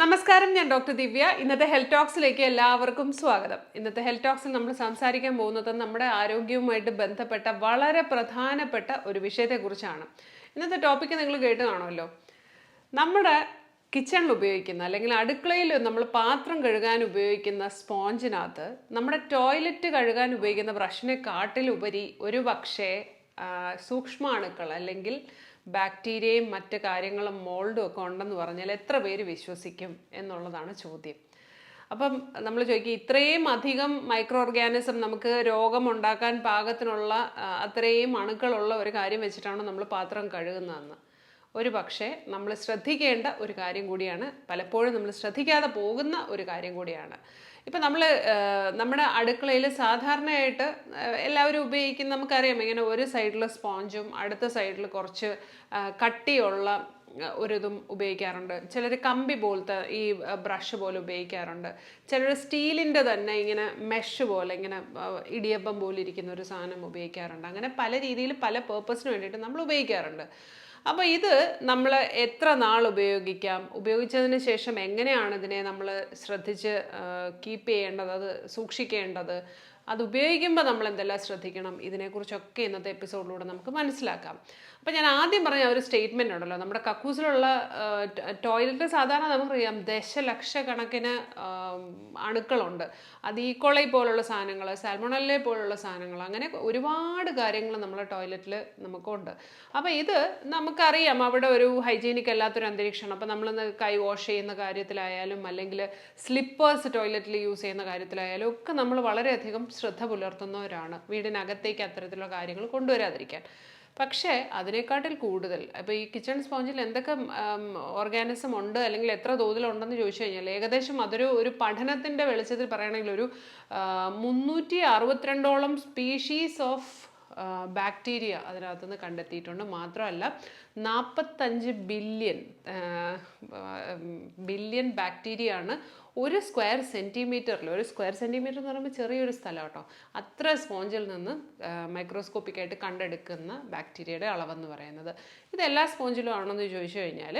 നമസ്കാരം ഞാൻ ഡോക്ടർ ദിവ്യ. ഇന്നത്തെ ഹെൽത്ത് ടോക്സിലേക്ക് എല്ലാവർക്കും സ്വാഗതം. ഇന്നത്തെ ഹെൽത്ത് ടോക്സിൽ നമ്മൾ സംസാരിക്കാൻ പോകുന്നത് നമ്മുടെ ആരോഗ്യവുമായിട്ട് ബന്ധപ്പെട്ട വളരെ പ്രധാനപ്പെട്ട ഒരു വിഷയത്തെക്കുറിച്ചാണ്. ഇന്നത്തെ ടോപ്പിക്ക് നിങ്ങൾ കേട്ട് കാണുമല്ലോ നമ്മുടെ കിച്ചണിൽ ഉപയോഗിക്കുന്ന അല്ലെങ്കിൽ അടുക്കളയിൽ നമ്മൾ പാത്രം കഴുകാൻ ഉപയോഗിക്കുന്ന സ്പോഞ്ചിനകത്ത് നമ്മുടെ ടോയ്ലറ്റ് കഴുകാൻ ഉപയോഗിക്കുന്ന ബ്രഷിനെ കാട്ടിലുപരി ഒരു പക്ഷേ സൂക്ഷ്മാണുക്കൾ അല്ലെങ്കിൽ ബാക്ടീരിയയും മറ്റ് കാര്യങ്ങളും മോൾഡും ഒക്കെ ഉണ്ടെന്ന് പറഞ്ഞാൽ എത്ര പേര് വിശ്വസിക്കും എന്നുള്ളതാണ് ചോദ്യം. അപ്പം നമ്മൾ ചോദിക്കുക ഇത്രയും അധികം മൈക്രോ ഓർഗാനിസം നമുക്ക് രോഗമുണ്ടാക്കാൻ പാകത്തിനുള്ള അത്രയും അണുക്കളുള്ള ഒരു കാര്യം വെച്ചിട്ടാണ് നമ്മൾ പാത്രം കഴുകുന്നതെന്ന്? ഒരു പക്ഷേ നമ്മൾ ശ്രദ്ധിക്കേണ്ട ഒരു കാര്യം കൂടിയാണ് പലപ്പോഴും നമ്മൾ ശ്രദ്ധിക്കാതെ പോകുന്ന ഒരു കാര്യം കൂടിയാണ്. ഇപ്പം നമ്മൾ നമ്മുടെ അടുക്കളയിൽ സാധാരണയായിട്ട് എല്ലാവരും ഉപയോഗിക്കുന്ന നമുക്കറിയാം ഇങ്ങനെ ഒരു സൈഡിൽ സ്പോഞ്ചും അടുത്ത സൈഡിൽ കുറച്ച് കട്ടിയുള്ള ഒരു ഒരിതും ഉപയോഗിക്കാറുണ്ട്. ചിലർ കമ്പി പോലത്തെ ഈ ബ്രഷ് പോലെ ഉപയോഗിക്കാറുണ്ട്. ചിലർ സ്റ്റീലിന്റെ തന്നെ ഇങ്ങനെ മെഷ് പോലെ ഇങ്ങനെ ഇടിയപ്പം പോലെ ഇരിക്കുന്ന ഒരു സാധനം ഉപയോഗിക്കാറുണ്ട്. അങ്ങനെ പല രീതിയിൽ പല പേർപ്പസിന് വേണ്ടിയിട്ട് നമ്മൾ ഉപയോഗിക്കാറുണ്ട്. അപ്പോൾ ഇത് നമ്മൾ എത്ര നാൾ ഉപയോഗിക്കാം? ഉപയോഗിച്ചതിന് ശേഷം എങ്ങനെയാണ് ഇതിനെ നമ്മൾ ശ്രദ്ധിച്ച് കീപ്പ് ചെയ്യേണ്ടത്? അത് സൂക്ഷിക്കേണ്ടത്? അത് ഉപയോഗിക്കുമ്പോൾ നമ്മൾ എന്തെല്ലാം ശ്രദ്ധിക്കണം? ഇതിനെക്കുറിച്ചൊക്കെ ഇന്നത്തെ എപ്പിസോഡിലൂടെ നമുക്ക് മനസ്സിലാക്കാം. അപ്പോൾ ഞാൻ ആദ്യം പറഞ്ഞ ഒരു സ്റ്റേറ്റ്മെന്റ് ഉണ്ടല്ലോ. നമ്മുടെ കക്കൂസിലുള്ള ടോയ്ലറ്റ് സാധാരണ നമുക്കറിയാം ദശലക്ഷക്കണക്കിന് അണുക്കളുണ്ട്. അത് ഈക്കോളൈ പോലുള്ള സാധനങ്ങൾ സാൽമണല്ലെ പോലുള്ള സാധനങ്ങൾ അങ്ങനെ ഒരുപാട് കാര്യങ്ങൾ നമ്മുടെ ടോയ്ലറ്റിൽ നമുക്കുണ്ട്. അപ്പോൾ ഇത് നമുക്കറിയാം. അവിടെ ഒരു ഹൈജീനിക് അല്ലാത്തൊരു അന്തരീക്ഷമാണ്. അപ്പോൾ നമ്മൾ കൈ വാഷ് ചെയ്യുന്ന കാര്യത്തിലായാലും അല്ലെങ്കിൽ സ്ലിപ്പേഴ്സ് ടോയ്ലറ്റിൽ യൂസ് ചെയ്യുന്ന കാര്യത്തിലായാലും ഒക്കെ നമ്മൾ വളരെയധികം ശ്രദ്ധ പുലർത്തുന്നവരാണ്. വീടിനകത്തേക്ക് അത്തരത്തിലുള്ള കാര്യങ്ങൾ കൊണ്ടുവരാതിരിക്കാൻ. പക്ഷേ അതിനേക്കാട്ടിൽ കൂടുതൽ അപ്പോൾ ഈ കിച്ചൺ സ്പോഞ്ചിൽ എന്തൊക്കെ ഓർഗാനിസം ഉണ്ട് അല്ലെങ്കിൽ എത്ര തോതിലുണ്ടെന്ന് ചോദിച്ചു കഴിഞ്ഞാൽ ഏകദേശം അതൊരു ഒരു പഠനത്തിന്റെ വെളിച്ചത്തിൽ പറയുകയാണെങ്കിൽ ഒരു മുന്നൂറ്റി അറുപത്തിരണ്ടോളം സ്പീഷീസ് ഓഫ് ബാക്ടീരിയ അതിനകത്തുനിന്ന് കണ്ടെത്തിയിട്ടുണ്ട്. മാത്രമല്ല നാൽപ്പത്തഞ്ച് ബില്യൺ ബില്യൺ ബാക്ടീരിയ ആണ് ഒരു സ്ക്വയർ സെന്റിമീറ്ററിൽ ഒരു സ്ക്വയർ സെന്റിമീറ്റർ എന്ന് പറയുമ്പോൾ ചെറിയൊരു സ്ഥലം കേട്ടോ. അത്ര സ്പോഞ്ചിൽ നിന്ന് മൈക്രോസ്കോപ്പിക്കായിട്ട് കണ്ടെടുക്കുന്ന ബാക്ടീരിയയുടെ അളവെന്ന് പറയുന്നത്. ഇത് എല്ലാ സ്പോഞ്ചിലും എന്ന് ചോദിച്ചു കഴിഞ്ഞാൽ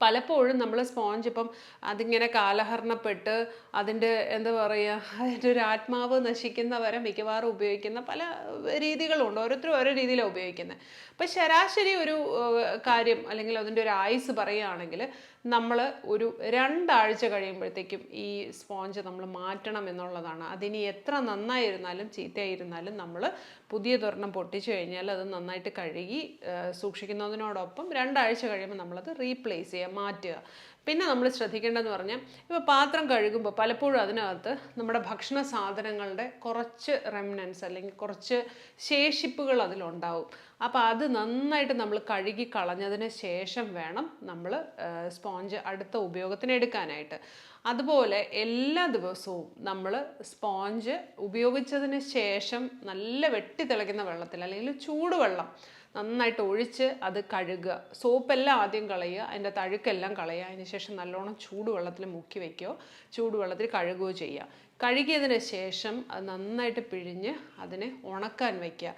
പലപ്പോഴും നമ്മൾ സ്പോഞ്ച് ഇപ്പം അതിങ്ങനെ കാലഹരണപ്പെട്ട് അതിന്റെ എന്താ പറയുക അതിന്റെ ഒരു ആത്മാവ് നശിക്കുന്ന വരെ മിക്കവാറും ഉപയോഗിക്കുന്ന പല രീതികളുണ്ട്. ഓരോരുത്തരും ഓരോ രീതിയിലാണ് ഉപയോഗിക്കുന്നത്. അപ്പം ശരാശരി ഒരു കാര്യം അല്ലെങ്കിൽ അതിന്റെ ഒരു ആയുസ് പറയുകയാണെങ്കിൽ നമ്മൾ ഒരു രണ്ടാഴ്ച കഴിയുമ്പോഴത്തേക്കും ഈ സ്പോഞ്ച് നമ്മൾ മാറ്റണം എന്നുള്ളതാണ്. അതിനി എത്ര നന്നായിരുന്നാലും ചീത്തയായിരുന്നാലും നമ്മൾ പുതിയ പുതിയതൊരെണ്ണം പൊട്ടിച്ചു കഴിഞ്ഞാൽ അത് നന്നായിട്ട് കഴുകി സൂക്ഷിക്കുന്നതിനോടൊപ്പം രണ്ടാഴ്ച കഴിയുമ്പോൾ നമ്മളത് റീപ്ലേസ് ചെയ്യുക മാറ്റുക. പിന്നെ നമ്മൾ ശ്രദ്ധിക്കേണ്ടതെന്ന് പറഞ്ഞാൽ ഇപ്പോൾ പാത്രം കഴുകുമ്പോൾ പലപ്പോഴും അതിനകത്ത് നമ്മുടെ ഭക്ഷണ സാധനങ്ങളുടെ കുറച്ച് റെമിനൻസ് അല്ലെങ്കിൽ കുറച്ച് ശേഷിപ്പുകൾ അതിലുണ്ടാവും. അപ്പോൾ അത് നന്നായിട്ട് നമ്മൾ കഴുകി കളഞ്ഞതിന് ശേഷം വേണം നമ്മൾ സ്പോഞ്ച് അടുത്ത ഉപയോഗത്തിന് എടുക്കാനായിട്ട്. അതുപോലെ എല്ലാ ദിവസവും നമ്മൾ സ്പോഞ്ച് ഉപയോഗിച്ചതിന് ശേഷം നല്ല വെട്ടി തിളയ്ക്കുന്ന വെള്ളത്തിൽ അല്ലെങ്കിൽ ചൂടുവെള്ളം നന്നായിട്ട് ഒഴിച്ച് അത് കഴുകുക. സോപ്പെല്ലാം ആദ്യം കളയുക. അതിന്റെ തഴുക്കെല്ലാം കളയുക. അതിന് ശേഷം നല്ലോണം ചൂടുവെള്ളത്തിൽ മുക്കി വയ്ക്കുകയോ ചൂടുവെള്ളത്തിൽ കഴുകുകയോ ചെയ്യുക. കഴുകിയതിന് ശേഷം അത് നന്നായിട്ട് പിഴിഞ്ഞ് അതിനെ ഉണക്കാൻ വയ്ക്കുക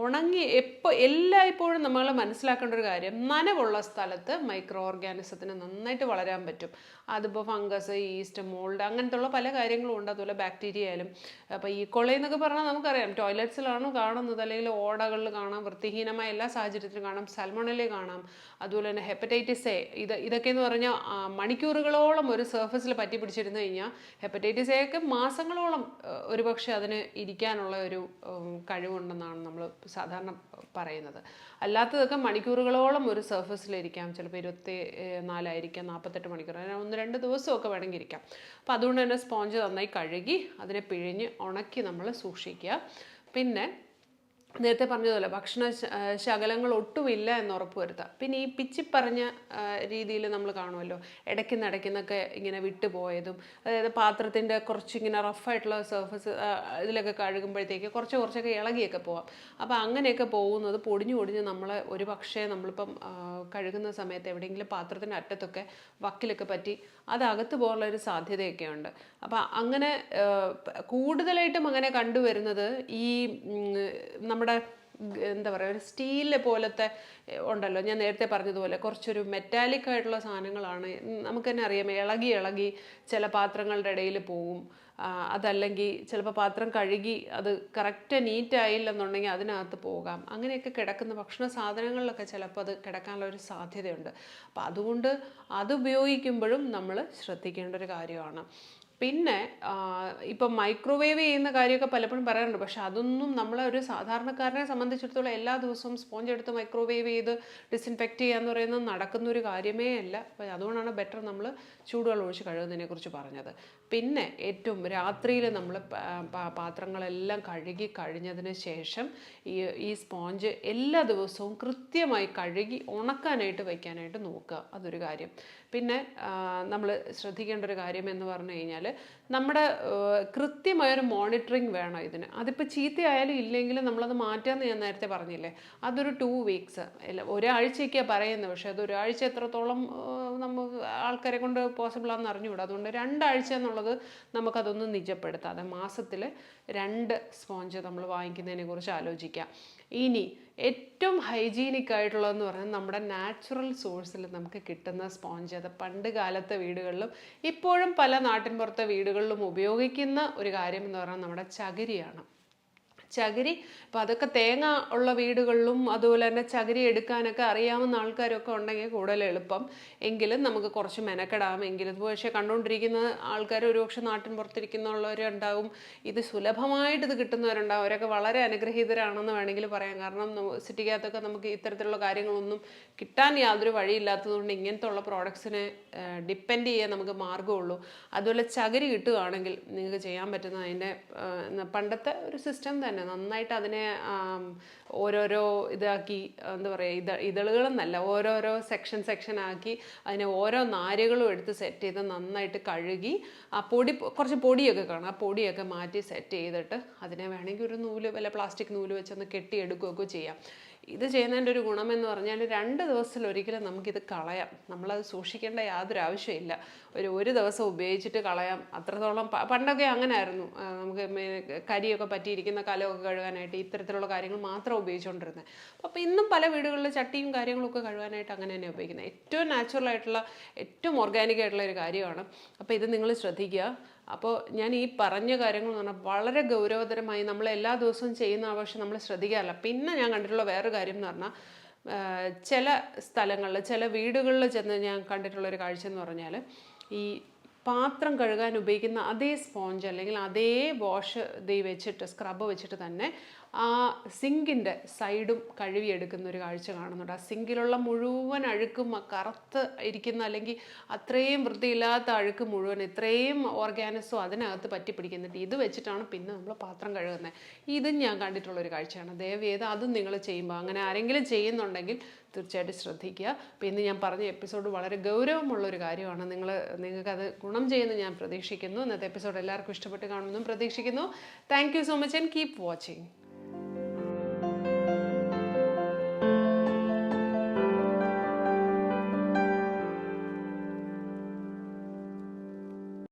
ഉണങ്ങി എപ്പോൾ എല്ലായ്പ്പോഴും നമ്മൾ മനസ്സിലാക്കേണ്ട ഒരു കാര്യം നനവുള്ള സ്ഥലത്ത് മൈക്രോ ഓർഗാനിസത്തിന് നന്നായിട്ട് വളരാൻ പറ്റും. അതിപ്പോൾ ഫംഗസ് ഈസ്റ്റ് മോൾഡ് അങ്ങനത്തെ ഉള്ള പല കാര്യങ്ങളും ഉണ്ട്. അതുപോലെ ബാക്ടീരിയ ആയാലും. അപ്പോൾ ഈ കൊളയെന്നൊക്കെ പറഞ്ഞാൽ നമുക്കറിയാം. ടോയ്ലറ്റ്സിലാണ് കാണുന്നത്. അല്ലെങ്കിൽ ഓടകളിൽ കാണാം. വൃത്തിഹീനമായ എല്ലാ സാഹചര്യത്തിലും കാണാം. സൽമണലിൽ കാണാം. അതുപോലെ തന്നെ ഹെപ്പറ്റൈറ്റിസ് എ ഇത് ഇതൊക്കെ എന്ന് പറഞ്ഞാൽ മണിക്കൂറുകളോളം ഒരു സർഫസിൽ പറ്റി പിടിച്ചിരുന്നു കഴിഞ്ഞാൽ ഹെപ്പറ്റൈറ്റിസ് എ ഒക്കെ മാസങ്ങളോളം ഒരുപക്ഷെ അതിന് ഇരിക്കാനുള്ള ഒരു കഴിവുണ്ടെന്നാണ് നമ്മൾ സാധാരണ പറയുന്നത്. അല്ലാത്തതൊക്കെ മണിക്കൂറുകളോളം ഒരു സർഫസിലിരിക്കാം. ചിലപ്പോൾ ഇരുപത്തി നാലായിരിക്കാം നാൽപ്പത്തെട്ട് മണിക്കൂർ അങ്ങനെ ഒന്ന് രണ്ട് ദിവസമൊക്കെ വേണമെങ്കിൽ ഇരിക്കാം അപ്പോൾ അതുകൊണ്ട് തന്നെ സ്പോഞ്ച് നന്നായി കഴുകി അതിനെ പിഴിഞ്ഞ് ഉണക്കി നമ്മൾ സൂക്ഷിക്കുക. പിന്നെ നേരത്തെ പറഞ്ഞതുപോലെ ഭക്ഷണ ശകലങ്ങൾ ഒട്ടുമില്ല എന്ന് ഉറപ്പ് വരുത്തുക പിന്നെ ഈ പിച്ചിപ്പറഞ്ഞ രീതിയിൽ നമ്മൾ കാണുമല്ലോ ഇടയ്ക്ക് നടക്കുന്നൊക്കെ ഇങ്ങനെ വിട്ടുപോയതും അതായത് പാത്രത്തിന്റെ കുറച്ചിങ്ങനെ റഫായിട്ടുള്ള സർഫസ് ഇതിലൊക്കെ കഴുകുമ്പോഴത്തേക്ക് കുറച്ച് കുറച്ചൊക്കെ ഇളകിയൊക്കെ പോവാം. അപ്പോൾ അങ്ങനെയൊക്കെ പോകുന്നത് പൊടിഞ്ഞു പൊടിഞ്ഞ് നമ്മൾ ഒരു പക്ഷേ നമ്മളിപ്പം കഴുകുന്ന സമയത്ത് എവിടെയെങ്കിലും പാത്രത്തിന്റെ അറ്റത്തൊക്കെ വക്കിലൊക്കെ പറ്റി അത് അകത്ത് പോകാനുള്ള ഒരു സാധ്യതയൊക്കെ ഉണ്ട് അപ്പോൾ അങ്ങനെ കൂടുതലായിട്ടും അങ്ങനെ കണ്ടുവരുന്നത് ഈ നമ്മുടെ എന്താ പറയുക ഒരു സ്റ്റീൽ പോലത്തെ ഉണ്ടല്ലോ. ഞാൻ നേരത്തെ പറഞ്ഞതുപോലെ കുറച്ചൊരു മെറ്റാലിക് ആയിട്ടുള്ള സാധനങ്ങളാണ്. നമുക്ക് തന്നെ അറിയാം ഇളകി ഇളകി ചില പാത്രങ്ങളുടെ ഇടയിൽ പോവും. അതല്ലെങ്കിൽ ചിലപ്പോൾ പാത്രം കഴുകി അത് കറക്റ്റ് നീറ്റ് ആയില്ലെന്നുണ്ടെങ്കിൽ അതിനകത്ത് പോകാം. അങ്ങനെയൊക്കെ കിടക്കുന്ന ഭക്ഷണ സാധനങ്ങളിലൊക്കെ ചിലപ്പോൾ അത് കിടക്കാനുള്ള ഒരു സാധ്യതയുണ്ട്. അപ്പം അതുകൊണ്ട് അത് ഉപയോഗിക്കുമ്പോഴും നമ്മൾ ശ്രദ്ധിക്കേണ്ട ഒരു കാര്യമാണ്. പിന്നെ ഇപ്പം മൈക്രോവേവ് ചെയ്യുന്ന കാര്യമൊക്കെ പലപ്പോഴും പറയാറുണ്ട്. പക്ഷെ അതൊന്നും നമ്മളെ ഒരു സാധാരണക്കാരനെ സംബന്ധിച്ചിടത്തോളം എല്ലാ ദിവസവും സ്പോഞ്ച് എടുത്ത് മൈക്രോവേവ് ചെയ്ത് ഡിസിൻഫെക്റ്റ് ചെയ്യുക എന്ന് പറയുന്നത് നടക്കുന്ന ഒരു കാര്യമേ അല്ല. അതുകൊണ്ടാണ് ബെറ്റർ നമ്മൾ ചൂടുവെള്ളം ഒഴിച്ച് കഴുകുന്നതിനെ കുറിച്ച് പറഞ്ഞത്. പിന്നെ ഏറ്റവും രാത്രിയിൽ നമ്മൾ പാത്രങ്ങളെല്ലാം കഴുകി കഴിഞ്ഞതിന് ശേഷം ഈ ഈ സ്പോഞ്ച് എല്ലാ ദിവസവും കൃത്യമായി കഴുകി ഉണക്കാനായിട്ട് വയ്ക്കാനായിട്ട് നോക്കുക. അതൊരു കാര്യം. പിന്നെ നമ്മൾ ശ്രദ്ധിക്കേണ്ട ഒരു കാര്യം എന്ന് പറഞ്ഞു കഴിഞ്ഞാൽ നമ്മുടെ കൃത്യമായ കൃത്യമായൊരു മോണിറ്ററിങ് വേണം ഇതിന്. അതിപ്പോൾ ചീത്തയായാലും ഇല്ലെങ്കിലും നമ്മളത് മാറ്റാമെന്ന് ഞാൻ നേരത്തെ പറഞ്ഞില്ലേ? അതൊരു ടു വീക്സ്. അല്ല ഒരാഴ്ചയ്ക്കാണ് പറയുന്നത്. പക്ഷേ അത് ഒരാഴ്ച എത്രത്തോളം നമ്മൾ ആൾക്കാരെ കൊണ്ട് പോസിബിൾ ആണെന്ന് അറിഞ്ഞുകൂടാ. അതുകൊണ്ട് രണ്ടാഴ്ച എന്നുള്ളത് നമുക്കതൊന്ന് നിജപ്പെടുത്താതെ മാസത്തിൽ രണ്ട് സ്പോഞ്ച് നമ്മൾ വാങ്ങിക്കുന്നതിനെക്കുറിച്ച് ആലോചിക്കാം. ഇനി ഏറ്റവും ഹൈജീനിക് ആയിട്ടുള്ളതെന്ന് പറഞ്ഞാൽ നമ്മുടെ നാച്ചുറൽ സോഴ്സിൽ നമുക്ക് കിട്ടുന്ന സ്പോഞ്ച്. അത് പണ്ട് കാലത്തെ വീടുകളിലും ഇപ്പോഴും പല നാട്ടിൻപുറത്തെ വീടുകളിലും ഉപയോഗിക്കുന്ന ഒരു കാര്യം എന്ന് പറഞ്ഞാൽ നമ്മുടെ ചകിരിയാണ്. ചകിരി. അപ്പോൾ അതൊക്കെ തേങ്ങ ഉള്ള വീടുകളിലും അതുപോലെ തന്നെ ചകിരി എടുക്കാനൊക്കെ അറിയാവുന്ന ആൾക്കാരൊക്കെ ഉണ്ടെങ്കിൽ കൂടുതൽ എളുപ്പം. എങ്കിലും നമുക്ക് കുറച്ച് മെനക്കെടാം. എങ്കിലും പക്ഷേ കണ്ടുകൊണ്ടിരിക്കുന്ന ആൾക്കാർ ഒരുപക്ഷെ നാട്ടിൻ പുറത്തിരിക്കുന്നുള്ളവരുണ്ടാവും ഇത് സുലഭമായിട്ട് ഇത് കിട്ടുന്നവരുണ്ടാവും. അവരൊക്കെ വളരെ അനുഗ്രഹീതരാണെന്ന് വേണമെങ്കിൽ പറയാം. കാരണം സിറ്റിക്കകത്തൊക്കെ നമുക്ക് ഇത്തരത്തിലുള്ള കാര്യങ്ങളൊന്നും കിട്ടാൻ യാതൊരു വഴിയില്ലാത്തതുകൊണ്ട് ഇങ്ങനത്തെ ഉള്ള പ്രോഡക്ട്സിനെ ഡിപ്പെൻഡ് ചെയ്യാൻ നമുക്ക് മാർഗമുള്ളൂ. അതുപോലെ ചകിരി കിട്ടുകയാണെങ്കിൽ നിങ്ങൾക്ക് ചെയ്യാൻ പറ്റുന്ന അതിന്റെ പണ്ടത്തെ ഒരു സിസ്റ്റം തന്നെ. നന്നായിട്ട് അതിനെ ഓരോരോ ഇതാക്കി എന്താ പറയുക ഇത ഇതളുകളെന്നല്ല ഓരോരോ സെക്ഷൻ സെക്ഷൻ ആക്കി അതിനെ ഓരോ നാരുകളും എടുത്ത് സെറ്റ് ചെയ്ത് നന്നായിട്ട് കഴുകി ആ പൊടി കുറച്ച് പൊടിയൊക്കെ കാണും. ആ പൊടിയൊക്കെ മാറ്റി സെറ്റ് ചെയ്തിട്ട് അതിനെ വേണമെങ്കിൽ ഒരു നൂൽ വല്ല പ്ലാസ്റ്റിക് നൂൽ വെച്ചൊന്ന് കെട്ടിയെടുക്കുകയൊക്കെ ചെയ്യാം. ഇത് ചെയ്യുന്നതിന്റെ ഒരു ഗുണം എന്ന് പറഞ്ഞാൽ രണ്ട് ദിവസത്തിൽ ഒരിക്കലും നമുക്കിത് കളയാം. നമ്മളത് സൂക്ഷിക്കേണ്ട യാതൊരു ആവശ്യമില്ല. ഒരു ഒരു ദിവസം ഉപയോഗിച്ചിട്ട് കളയാം. അത്രത്തോളം പണ്ടൊക്കെ അങ്ങനെ ആയിരുന്നു നമുക്ക് കരിയൊക്കെ പറ്റിയിരിക്കുന്ന കലമൊക്കെ കഴുകാനായിട്ട് ഇത്തരത്തിലുള്ള കാര്യങ്ങൾ മാത്രം ഉപയോഗിച്ചുകൊണ്ടിരുന്നത്. അപ്പോൾ ഇന്നും പല വീടുകളിൽ ചട്ടിയും കാര്യങ്ങളൊക്കെ കഴുകാനായിട്ട് അങ്ങനെ തന്നെ ഉപയോഗിക്കുന്നത്. ഏറ്റവും നാച്ചുറൽ ആയിട്ടുള്ള ഏറ്റവും ഓർഗാനിക് ആയിട്ടുള്ള ഒരു കാര്യമാണ്. അപ്പോൾ ഇത് നിങ്ങൾ ശ്രദ്ധിക്കുക. അപ്പോൾ ഞാൻ ഈ പറഞ്ഞ കാര്യങ്ങൾ എന്ന് പറഞ്ഞാൽ വളരെ ഗൗരവതരമായി നമ്മൾ എല്ലാ ദിവസവും ചെയ്യുന്ന ആവശ്യം നമ്മൾ ശ്രദ്ധിക്കാറില്ല. പിന്നെ ഞാൻ കണ്ടിട്ടുള്ള വേറൊരു കാര്യം എന്ന് പറഞ്ഞാൽ ചില സ്ഥലങ്ങളിൽ ചില വീടുകളിൽ ചെന്ന് ഞാൻ കണ്ടിട്ടുള്ള ഒരു കാഴ്ച എന്ന് പറഞ്ഞാൽ ഈ പാത്രം കഴുകാൻ ഉപയോഗിക്കുന്ന അതേ സ്പോഞ്ച് അല്ലെങ്കിൽ അതേ വാഷ് ദേ വെച്ചിട്ട് സ്ക്രബ് വെച്ചിട്ട് തന്നെ ആ സിങ്കിന്റെ സൈഡും കഴുകിയെടുക്കുന്ന ഒരു കാഴ്ച കാണുന്നുണ്ട്. ആ സിങ്കിലുള്ള മുഴുവൻ അഴുക്കും കറുത്ത് ഇരിക്കുന്ന അല്ലെങ്കിൽ അത്രയും വൃത്തിയില്ലാത്ത അഴുക്ക് മുഴുവൻ ഇത്രയും ഓർഗാനിസോ അതിനകത്ത് പറ്റി പിടിക്കുന്നുണ്ട് ഇത് വെച്ചിട്ടാണ് പിന്നെ നമ്മൾ പാത്രം കഴുകുന്നത് ഇതും ഞാൻ കണ്ടിട്ടുള്ളൊരു കാഴ്ചയാണ്. ദയവ് ചെയ്ത് അതും നിങ്ങൾ ചെയ്യുമ്പോൾ അങ്ങനെ ആരെങ്കിലും ചെയ്യുന്നുണ്ടെങ്കിൽ തീർച്ചയായിട്ടും ശ്രദ്ധിക്കുക. അപ്പോൾ ഇന്ന് ഞാൻ പറഞ്ഞ എപ്പിസോഡ് വളരെ ഗൗരവമുള്ള ഒരു കാര്യമാണ്. നിങ്ങൾ നിങ്ങൾക്കത് ഗുണം ചെയ്യുമെന്ന് ഞാൻ പ്രതീക്ഷിക്കുന്നു. ഇന്നത്തെ എപ്പിസോഡ് എല്ലാവർക്കും ഇഷ്ടപ്പെട്ട് കാണുമെന്നും പ്രതീക്ഷിക്കുന്നു. Thank so much and keep watching.